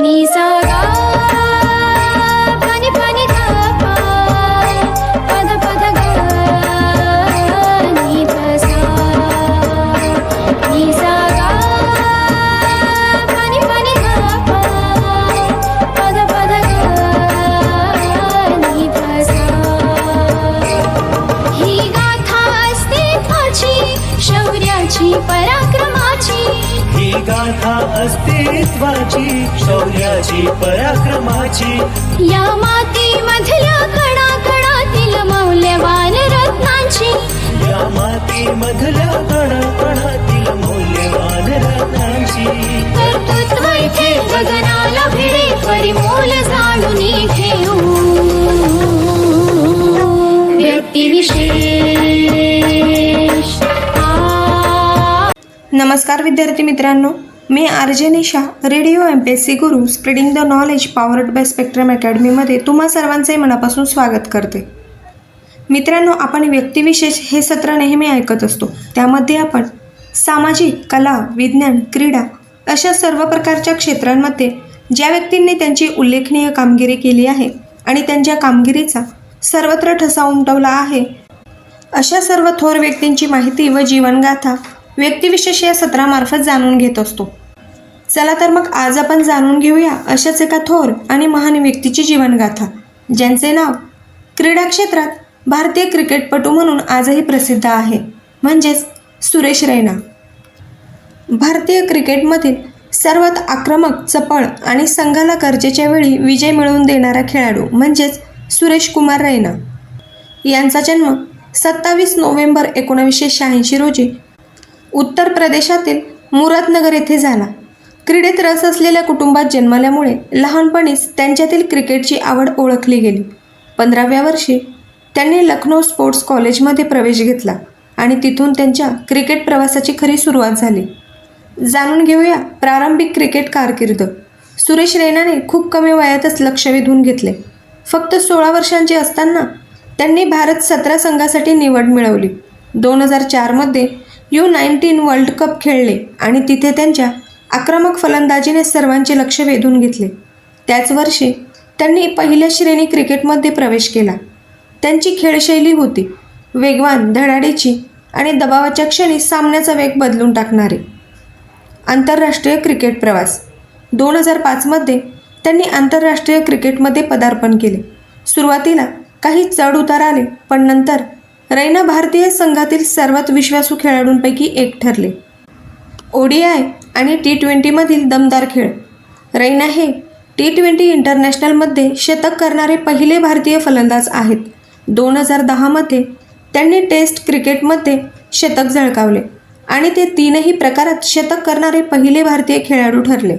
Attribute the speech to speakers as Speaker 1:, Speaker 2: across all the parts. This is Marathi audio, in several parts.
Speaker 1: Nisa गाथा अस्तित्वाची शौर्याची पराक्रमाची. या मातीमधल्या कणा कणातील मौल्यवान रत्नांची.
Speaker 2: या माती मधल्या कणाकणातील मौल्यवान रत्नांची.
Speaker 1: कर्तृत्व इथे गगनाला भिडे परिमोल जाणून घेऊ. व्यक्तिविशेष
Speaker 3: नमस्कार विद्यार्थी मित्रांनो मी R J Nisha radio M P S C Guru spreading the knowledge powered by spectrum अकॅडमीमध्ये तुम्हा सर्वांचे मनापासून स्वागत करते. मित्रांनो आपण व्यक्तिविशेष हे सत्र नेहमी ऐकत असतो. त्यामध्ये आपण सामाजिक कला विज्ञान क्रीडा अशा सर्व प्रकारच्या क्षेत्रांमध्ये ज्या व्यक्तींनी त्यांची उल्लेखनीय कामगिरी केली आहे आणि त्यांच्या कामगिरीचा सर्वत्र ठसा उमटवला आहे अशा सर्व थोर व्यक्तींची माहिती व जीवनगाथा व्यक्तिविशेष या सत्रामार्फत जाणून घेत असतो. चला तर मग आज आपण जाणून घेऊया अशाच एका थोर आणि महान व्यक्तीची जीवनगाथा ज्यांचे नाव क्रीडा क्षेत्रात भारतीय क्रिकेटपटू म्हणून आजही प्रसिद्ध आहे. म्हणजेच सुरेश रैना. भारतीय क्रिकेटमधील सर्वात आक्रमक चपळ आणि संघाला गरजेच्या वेळी विजय मिळवून देणारा खेळाडू म्हणजेच सुरेश कुमार रैना. यांचा जन्म सत्तावीस नोव्हेंबर एकोणावीसशे शहाऐंशी रोजी उत्तर प्रदेशातील मुरादनगर येथे झाला. क्रीडेत रस असलेल्या कुटुंबात जन्मल्यामुळे लहानपणीच त्यांच्यातील क्रिकेटची आवड ओळखली गेली. पंधराव्या वर्षी त्यांनी लखनौ स्पोर्ट्स कॉलेजमध्ये प्रवेश घेतला आणि तिथून त्यांच्या क्रिकेट प्रवासाची खरी सुरुवात झाली. जाणून घेऊया प्रारंभिक क्रिकेट कारकीर्द. सुरेश रैनाने खूप कमी वयातच लक्ष वेधून घेतले. फक्त सोळा वर्षांचे असताना त्यांनी भारत सतरा संघासाठी निवड मिळवली. दोन हजार चारमध्ये यू नाईन्टीन वर्ल्ड कप खेळले आणि तिथे त्यांच्या आक्रमक फलंदाजीने सर्वांचे लक्ष वेधून घेतले. त्याच वर्षी त्यांनी पहिल्या श्रेणी क्रिकेटमध्ये प्रवेश केला. त्यांची खेळशैली होती वेगवान धडाडीची आणि दबावाच्या क्षणी सामन्याचा वेग बदलून टाकणारे. आंतरराष्ट्रीय क्रिकेट प्रवास. दोन हजार पाचमध्ये त्यांनी आंतरराष्ट्रीय क्रिकेटमध्ये पदार्पण केले. सुरुवातीला काही चढ उतार आले पण नंतर रैना भारतीय संघातील सर्वात विश्वासू खेळाडूंपैकी एक ठरले. ओडीआय आणि टी ट्वेंटीमधील दमदार खेळ. रैना हे टी ट्वेंटी इंटरनॅशनलमध्ये शतक करणारे पहिले भारतीय फलंदाज आहेत. दोन हजार दहामध्ये त्यांनी टेस्ट क्रिकेटमध्ये शतक झळकावले आणि ते तीनही प्रकारात शतक करणारे पहिले भारतीय खेळाडू ठरले.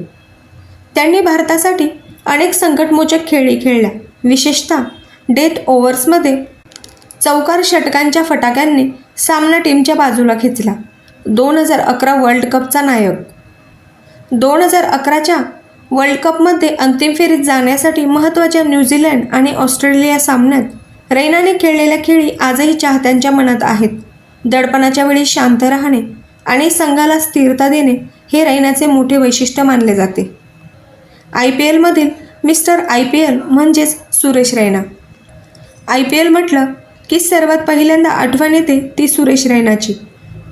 Speaker 3: त्यांनी भारतासाठी अनेक संकटमोचक खेळी खेळल्या. विशेषतः डेथ ओव्हर्समध्ये चौकार षटकांच्या फटाक्यांनी सामना टीमच्या बाजूला खेचला. दोन हजार अकरा वर्ल्ड कपचा नायक. दोन हजार अकराच्या वर्ल्ड कपमध्ये अंतिम फेरीत जाण्यासाठी महत्त्वाच्या न्यूझीलंड आणि ऑस्ट्रेलिया सामन्यात रैनाने खेळलेल्या खेळी आजही चाहत्यांच्या मनात आहेत. दडपणाच्या वेळी शांत राहणे आणि संघाला स्थिरता देणे हे रैनाचे मोठे वैशिष्ट्य मानले जाते. आय पी एलमधील मिस्टर आय पी एल म्हणजेच Suresh Raina. I P L म्हटलं की सर्वात पहिल्यांदा आठवण येते ती Suresh रैनाची.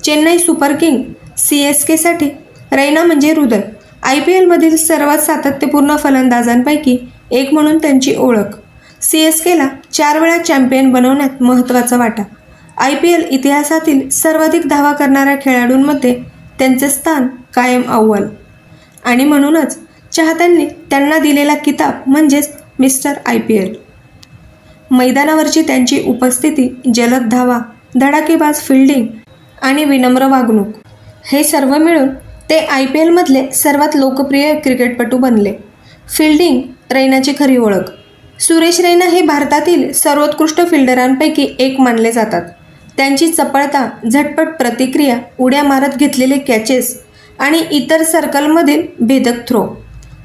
Speaker 3: Chennai super king C S केसाठी Raina म्हणजे हृदय आय पी एलमधील सर्वात सातत्यपूर्ण फलंदाजांपैकी एक म्हणून त्यांची ओळख. सी एस केला चार वेळा चॅम्पियन बनवण्यात महत्त्वाचा वाटा. आय पी एल इतिहासातील सर्वाधिक धावा करणाऱ्या खेळाडूंमध्ये त्यांचे स्थान कायम अव्वल. आणि म्हणूनच चाहत्यांनी त्यांना दिलेला किताब म्हणजेच मिस्टर आय पी एल. मैदानावरची त्यांची उपस्थिती जलद धावा धडाकेबाज फिल्डिंग आणि विनम्र वागणूक. हे सर्व मिळून ते आय पी एलमधले सर्वात लोकप्रिय क्रिकेटपटू बनले. फिल्डिंग रैनाची खरी ओळख. सुरेश रैना हे भारतातील सर्वोत्कृष्ट फिल्डरांपैकी एक मानले जातात. त्यांची चपळता झटपट प्रतिक्रिया उड्या मारत घेतलेले कॅचेस आणि इतर सर्कलमधील भेदक थ्रो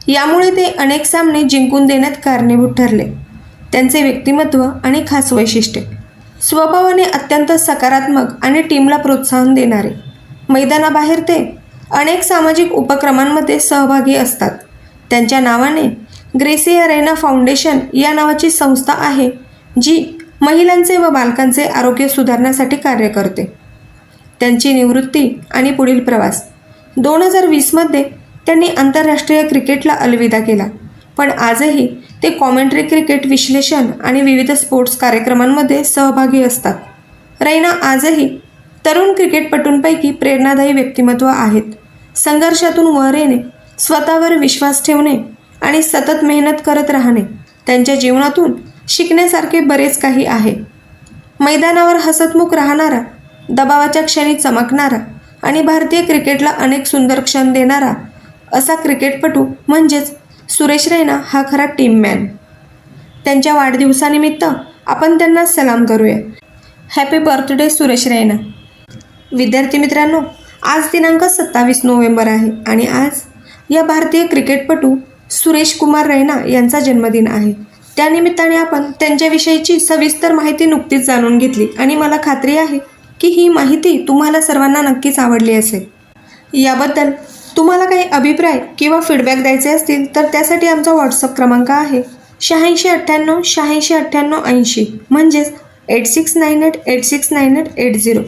Speaker 3: यामुळे ते अनेक सामने जिंकून देण्यात कारणीभूत ठरले. त्यांचे व्यक्तिमत्व आणि खास वैशिष्ट्ये. स्वभावाने अत्यंत सकारात्मक आणि टीमला प्रोत्साहन देणारे. मैदानाबाहेर ते अनेक सामाजिक उपक्रमांमध्ये सहभागी असतात. त्यांच्या नावाने ग्रेसिया रैना फाउंडेशन या नावाची संस्था आहे जी महिलांचे व बालकांचे आरोग्य सुधारण्यासाठी कार्य करते. त्यांची निवृत्ती आणि पुढील प्रवास. दोन हजार वीसमध्ये त्यांनी आंतरराष्ट्रीय क्रिकेटला अलविदा केला पण आजही ते कॉमेंट्री क्रिकेट विश्लेषण आणि विविध स्पोर्ट्स कार्यक्रमांमध्ये सहभागी असतात. रैना आजही तरुण क्रिकेटपटूंपैकी प्रेरणादायी व्यक्तिमत्व आहेत. संघर्षातून वर येणे स्वतःवर विश्वास ठेवणे आणि सतत मेहनत करत राहणे त्यांच्या जीवनातून शिकण्यासारखे बरेच काही आहे. मैदानावर हसतमुख राहणारा दबावाच्या क्षणी चमकणारा आणि भारतीय क्रिकेटला अनेक सुंदर क्षण देणारा असा क्रिकेटपटू म्हणजेच सुरेश रैना हा खरा टीम मॅन त्यांच्या वाढदिवसानिमित्त आपण त्यांना सलाम करूया. Happy birthday Suresh Raina. विद्यार्थी मित्रांनो आज दिनांक सत्तावीस नोव्हेंबर आहे आणि आज या भारतीय क्रिकेटपटू सुरेश कुमार रैना यांचा जन्मदिन आहे. त्यानिमित्ताने आपण त्यांच्याविषयीची सविस्तर माहिती नुकतीच जाणून घेतली आणि मला खात्री आहे की ही माहिती तुम्हाला सर्वांना नक्कीच आवडली असेल. याबद्दल तुम्हाला काही अभिप्राय किंवा फीडबॅक द्यायचे असतील तर त्यासाठी आमचा व्हॉट्सअप क्रमांक आहे. शहाऐंशी अठ्ठ्याण्णव शहाऐंशी अठ्ठ्याण्णव ऐंशी. म्हणजेच eight six nine eight eight six nine eight eight zero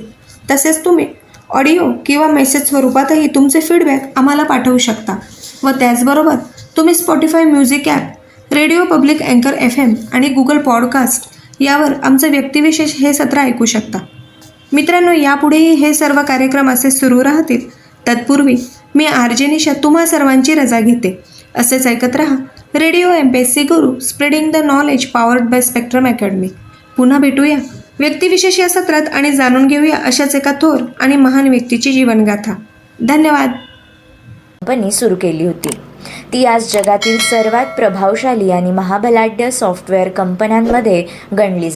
Speaker 3: तसेच तुम्ही ऑडिओ किंवा मेसेज स्वरूपातही तुमचे फीडबॅक आम्हाला पाठवू शकता. व त्याचबरोबर तुम्ही Spotify music app radio public अँकर एफ एम आणि गुगल पॉडकास्ट यावर आमचं व्यक्तिविशेष हे सत्र ऐकू शकता. मित्रांनो यापुढेही हे सर्व कार्यक्रम असे सुरू राहतील. तत्पूर्वी मी आरजे निशा तुम्हा सर्वांची रजा घेते. असेच ऐकत रहा. Radio M P S C Guru spreading the knowledge powered by spectrum academy पुन्हा भेटूया. व्यक्तिविशेष या सत्रात आणि जाणून घेऊया अशाच एका थोर आणि महान व्यक्तीची जीवनगाथा. धन्यवाद.
Speaker 4: कंपनी सुरू केली होती. ती आज जगातील सर्वात प्रभावशाली आणि महाबलाढ्य सॉफ्टवेअर कंपन्यांमध्ये गणली